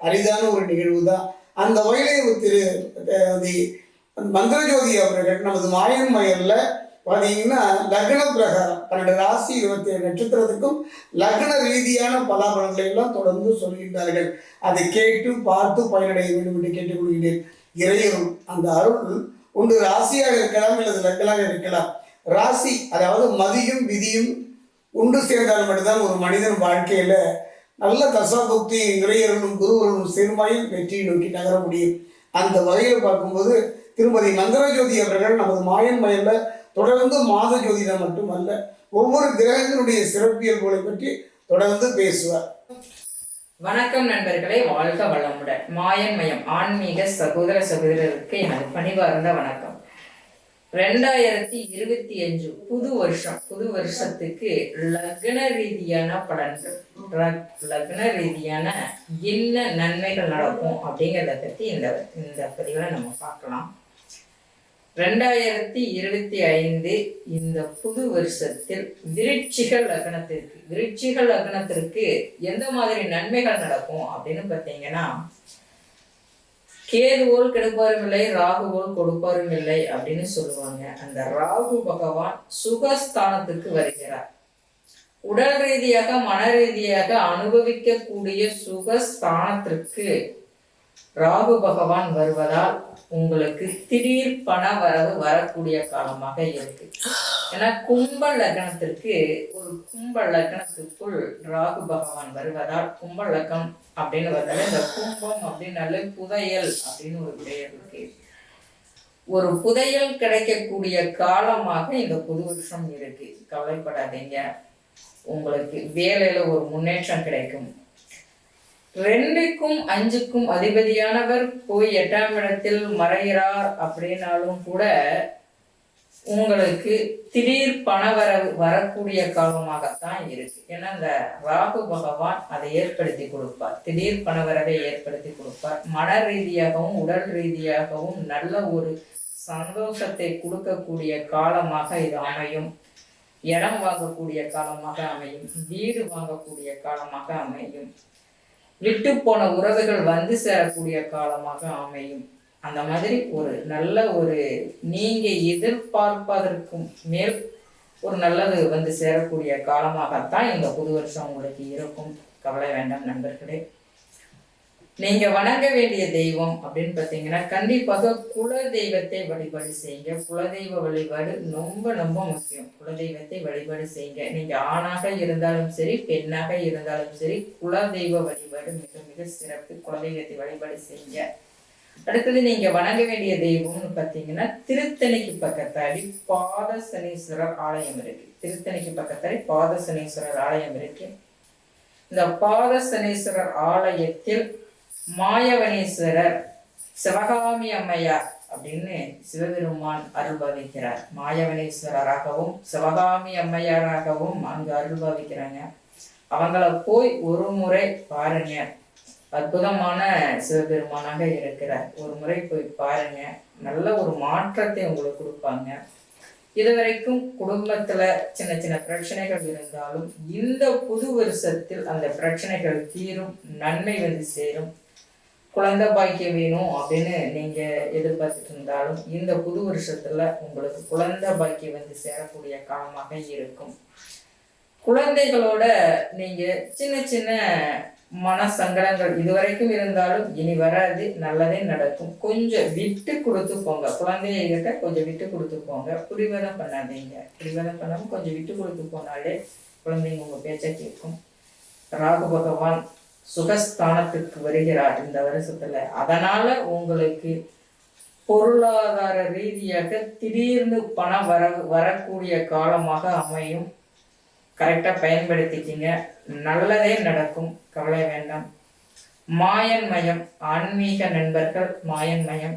அரிதான ஒரு நிகழ்வு தான் அந்த வகையிலே திரு மந்திரஜோதி தி அவர்கள் நமது மாயன் மயலில் பார்த்தீங்கன்னா லக்ன பிரகாரம் பன்னெண்டு ராசி இருபத்தி ஏழு நட்சத்திரத்துக்கும் லக்ன ரீதியான பலாபலங்களை எல்லாம் தொடர்ந்து சொல்கின்றார்கள். அதை கேட்டு பார்த்து பயனடைய வேண்டும் என்று கேட்டுக்கொள்கிறேன் இறையரும் அந்த அருள் ஒன்று ராசியாக இருக்கலாம் அல்லது லக்கலாக இருக்கலாம். ராசி அதாவது மதியும் விதியும் ஒன்று சேர்ந்தால் மட்டும்தான் ஒரு மனிதன் வாழ்க்கையில் நல்ல தசாபுக்தி இறையர்களும் குருவர்களும் சேர்மாயில் வெற்றியை நோக்கி நகர முடியும். அந்த வகையில் பார்க்கும்போது திருமதி நந்தரஜோதி அவர்கள் நமது மாயன் மயல்ல தொடர்ந்து மாத ஜோதிடம் மட்டுமல்ல ஒவ்வொரு கிரகங்களுடைய சிறப்பியல்புகளை பற்றி தொடர்ந்து பேசுவார். வணக்கம் நண்பர்களே வாழ்க வளமுடன். மாயன் மயம் ஆன்மீக சகோதர சகோதரருக்கு எனது பணிவார்ந்த வணக்கம். ரெண்டாயிரத்தி இருபத்தி அஞ்சு புது வருஷம் புது வருஷத்துக்கு லக்ன ரீதியான பலன்கள். லக்ன ரீதியான என்ன நன்மைகள் நடக்கும் அப்படிங்கிறத பற்றி இந்த இந்த பதிவில் நம்ம பார்க்கலாம். ரெண்டாயிரத்தி இருபத்தி ஐந்து இந்த புது வருஷத்தில் விருட்சிக லக்னத்திற்கு விருட்சிக லக்னத்திற்கு எந்த மாதிரி நன்மைகள் நடக்கும் அப்படின்னு பார்த்தீங்கன்னா கேதுவோல் கெடுப்பாரும் இல்லை ராகுவோல் கொடுப்பாரும் இல்லை அப்படின்னு சொல்லுவாங்க. அந்த ராகு பகவான் சுகஸ்தானத்துக்கு வருகிறார். உடல் ரீதியாக மன ரீதியாக அனுபவிக்கக்கூடிய சுகஸ்தானத்திற்கு ராகு பகவான் வருவதால் உங்களுக்கு திடீர் பண வரவு வரக்கூடிய காலமாக இருக்கு. ஏன்னா கும்ப லக்னத்திற்கு ஒரு கும்ப லக்னத்துக்குள் ராகு பகவான் வருவதால் கும்ப லக்னம் அப்படின்னு வந்தாலே இந்த கும்பம் அப்படின்னாலே புதையல் அப்படின்னு ஒரு பெயர் இருக்கு. ஒரு புதையல் கிடைக்கக்கூடிய காலமாக இந்த புது வருஷம் இருக்கு. கவலைப்படாதீங்க. உங்களுக்கு வேலையில ஒரு முன்னேற்றம் கிடைக்கும். ரெண்டுக்கும் அஞ்சுக்கும் அதிபதியானவர் போய் எட்டாம் இடத்தில் மறைகிறார் அப்படின்னாலும் கூட உங்களுக்கு திடீர் பணவரவு வரக்கூடிய காலமாகத்தான் இருக்கு. ஏன்னா இந்த ராகு பகவான் அதை ஏற்படுத்தி கொடுப்பார். திடீர் பணவரவை ஏற்படுத்தி கொடுப்பார். மன ரீதியாகவும் உடல் ரீதியாகவும் நல்ல ஒரு சந்தோஷத்தை கொடுக்கக்கூடிய காலமாக இது அமையும். இடம் வாங்கக்கூடிய காலமாக அமையும். வீடு வாங்கக்கூடிய காலமாக அமையும். விட்டு போன உறவுகள் வந்து சேரக்கூடிய காலமாக அமையும். அந்த மாதிரி ஒரு நல்ல ஒரு நீங்க எதிர்பார்ப்பதற்கும் மேல் ஒரு நல்லது வந்து சேரக்கூடிய காலமாகத்தான் இந்த புது வருஷம் உங்களுக்கு இருக்கும். கவலை வேண்டாம் நண்பர்களே. நீங்க வணங்க வேண்டிய தெய்வம் அப்படின்னு பார்த்தீங்கன்னா கண்டிப்பாக குல தெய்வத்தை வழிபாடு செய்யுங்க. குலதெய்வ வழிபாடு ரொம்ப ரொம்ப முக்கியம். குலதெய்வத்தை வழிபாடு செய்யுங்க. நீங்க ஆணாக இருந்தாலும் சரி பெண்ணாக இருந்தாலும் சரி குலதெய்வ வழிபாடு மிக மிக சிறப்பு. குலதெய்வத்தை வழிபாடு செய்யுங்க. அடுத்தது நீங்க வணங்க வேண்டிய தெய்வம்னு பார்த்தீங்கன்னா திருத்தணிக்கு பக்கத்தாடி பாத சனீஸ்வரர் ஆலயம் இருக்கு. திருத்தணிக்கு பக்கத்தாடி பாத சனீஸ்வரர் ஆலயம் இருக்கு. இந்த பாத சனீஸ்வரர் ஆலயத்தில் மாயவனீஸ்வரர் சிவகாமி அம்மையார் அப்படின்னு சிவபெருமான் அருள்பவிக்கிறார் மாயவனேஸ்வரராகவும் சிவகாமி அம்மையாராகவும் அங்கு அருள்பவிக்கிறாங்க அவங்கள போய் ஒரு முறை பாருங்க. அற்புதமான சிவபெருமானாக இருக்கிறார். ஒரு முறை போய் பாருங்க. நல்ல ஒரு மாற்றத்தை உங்களுக்கு கொடுப்பாங்க. இதுவரைக்கும் குடும்பத்துல சின்ன சின்ன பிரச்சனைகள் இருந்தாலும் இந்த புது வருஷத்தில் அந்த பிரச்சனைகள் தீரும் நன்மை வந்து சேரும். குழந்தை பாக்கியம் வேணும் அப்படின்னு நீங்க எதிர்பார்த்துட்டு இருந்தாலும் இந்த புது வருஷத்துல உங்களுக்கு குழந்தை பாக்கியம் வந்து சேரக்கூடிய காலமாக இருக்கும். குழந்தைகளோட நீங்க சின்ன சின்ன மன சங்கடங்கள் இதுவரைக்கும் இருந்தாலும் இனி வராது நல்லதே நடக்கும். கொஞ்சம் விட்டு கொடுத்து போங்க. குழந்தைகிட்ட கொஞ்சம் விட்டு கொடுத்து போங்க. புரிவதம் பண்ணாதீங்க. புரிவதம் பண்ணாம கொஞ்சம் விட்டு கொடுத்து போனாலே குழந்தைங்க உங்க பேச்சை கேட்கும். ராகு பகவான் சுகஸ்தானத்துக்கு வருகிறார் இந்த வருஷத்துல. அதனால உங்களுக்கு பொருளாதார ரீதியாக திடீர்னு பணம் வர வரக்கூடிய காலமாக அமையும். கரெக்டாக பயன்படுத்திக்கிங்க. நல்லதே நடக்கும். கவலை வேண்டாம். மாயன் மயம் ஆன்மீக நண்பர்கள் மாயன் மயம்